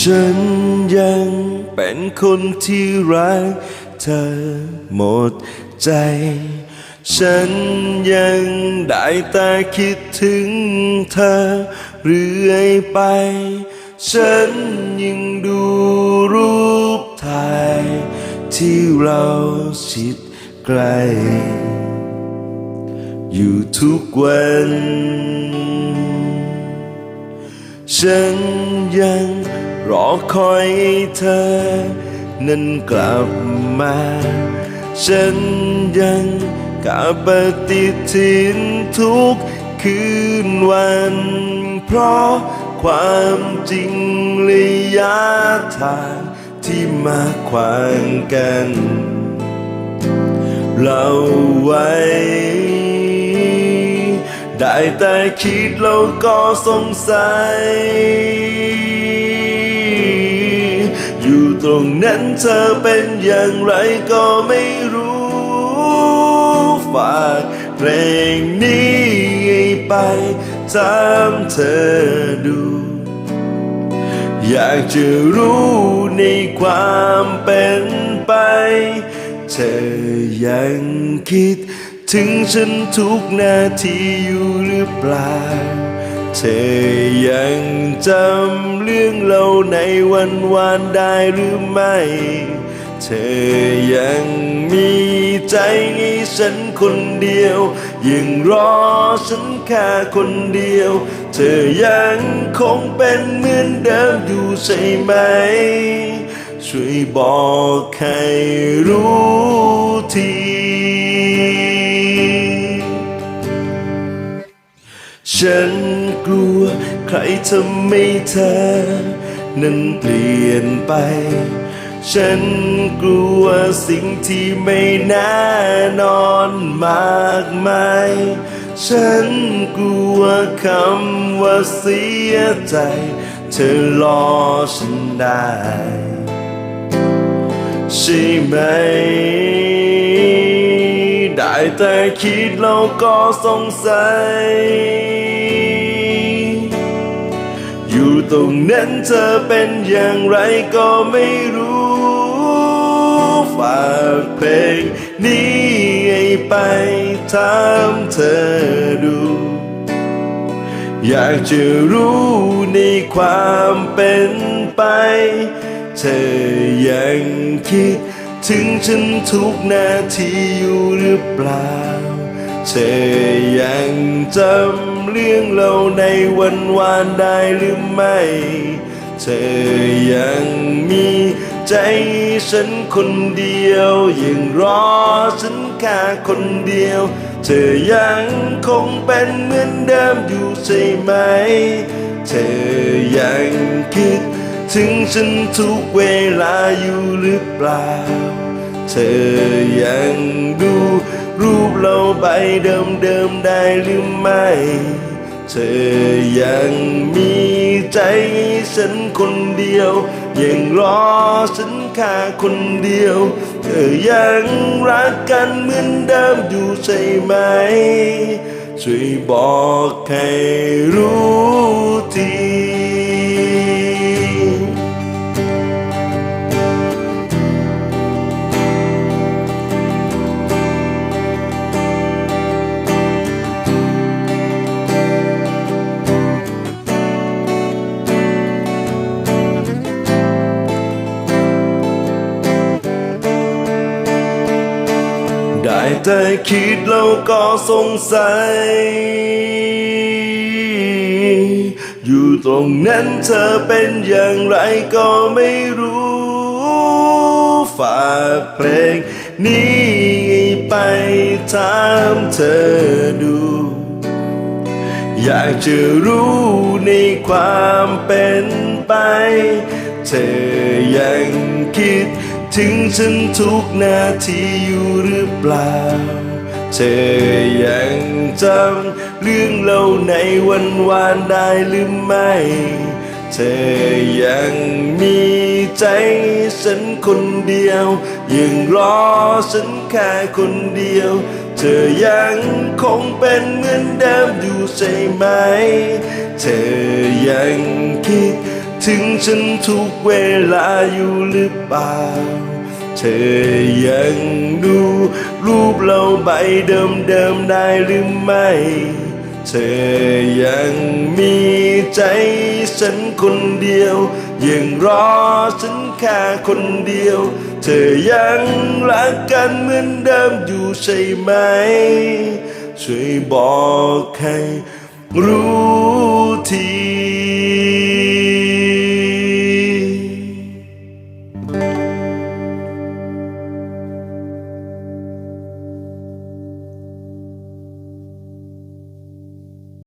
ฉันยังเป็นคนที่รักเธอหมดใจ ฉันยังได้แต่คิดถึงเธอเรื่อยไป ฉันยังดูรูปถ่าย ที่เราชิดไกล้อยู่ทุกวัน ฉันยัง รอคอยเธอ นั้นกลับมา ฉันยังกาปฏิทินทุกคืนวัน เพราะความจริงระยะทางที่มาขวางกัน เราไว้ ได้แต่คิดแล้วก็สงสัย รงนั้นเธอเป็นอย่างไรก็ไม่รู้ฝากเพลงนี้ไปถามเธอดู อยากจะรู้ในความเป็นไป เธอยังคิดถึงฉันทุกนาทีอยู่หรือเปล่า เธอยังจำเรื่องเราในวันวานได้หรือไม่ เธอยังมีใจให้ฉันคนเดียว ยังรอฉันแค่คนเดียว เธอยังคงเป็นเหมือนเดิมอยู่ใช่ไหม ช่วยบอกให้รู้ทีฉัน กลัว ใครทำให้เธอ นั้นเปลี่ยนไป ฉันกลัวสิ่งที่ไม่แน่นอนมากมาย ฉันกลัวคำว่าเสียใจ เธอรอฉันได้ใช่ไหม ได้แต่คิดแล้วก็สงสัย ตรงนั้นเธอเป็นอย่างไรก็ไม่รู้ ฝากเพลงนี้ให้ไปถามเธอดู อยากจะรู้ในความเป็นไป เธอยังคิดถึงฉันทุกนาทีอยู่หรือเปล่า เธอยังจำ เรื่องเราในวันวานได้หรือไม่ เธอยังมีใจฉันคนเดียวยังรอฉันแค่คนเดียว เธอยังคงเป็นเหมือนเดิมอยู่ใช่ไหม เธอยังคิดถึงฉันทุกเวลาอยู่หรือเปล่า เธอยังดู รูปเราใบเดิมๆได้หรือไม่ เธอยังมีใจฉันคนเดียว ยังรอฉันแค่คนเดียว เธอยังรักกันเหมือนเดิมอยู่ใช่ไหม ช่วยบอกให้รู้ที ได้แต่คิดแล้วก็สงสัย อยู่ตรงนั้นเธอเป็นอย่างไรก็ไม่รู้ ฝากเพลงนี้ไปถามเธอดู อยากจะรู้ในความเป็นไป เธอยังคิด ถึงฉันทุกนาทีอยู่หรือเปล่า เธอยังจำเรื่องเราในวันวานได้หรือไม่ เธอยังมีใจฉันคนเดียว ยังรอฉันแค่คนเดียว เธอยังคงเป็นเหมือนเดิมอยู่ใช่ไหม เธอยังคิด ถึงฉันทุกเวลาอยู่หรือเปล่า เธอยังดูรูปเราใบเดิมๆได้หรือไม่ เธอยังมีใจฉันคนเดียว ยังรอฉันแค่คนเดียว เธอยังรักกันเหมือนเดิมอยู่ใช่ไหม ช่วยบอกให้รู้ที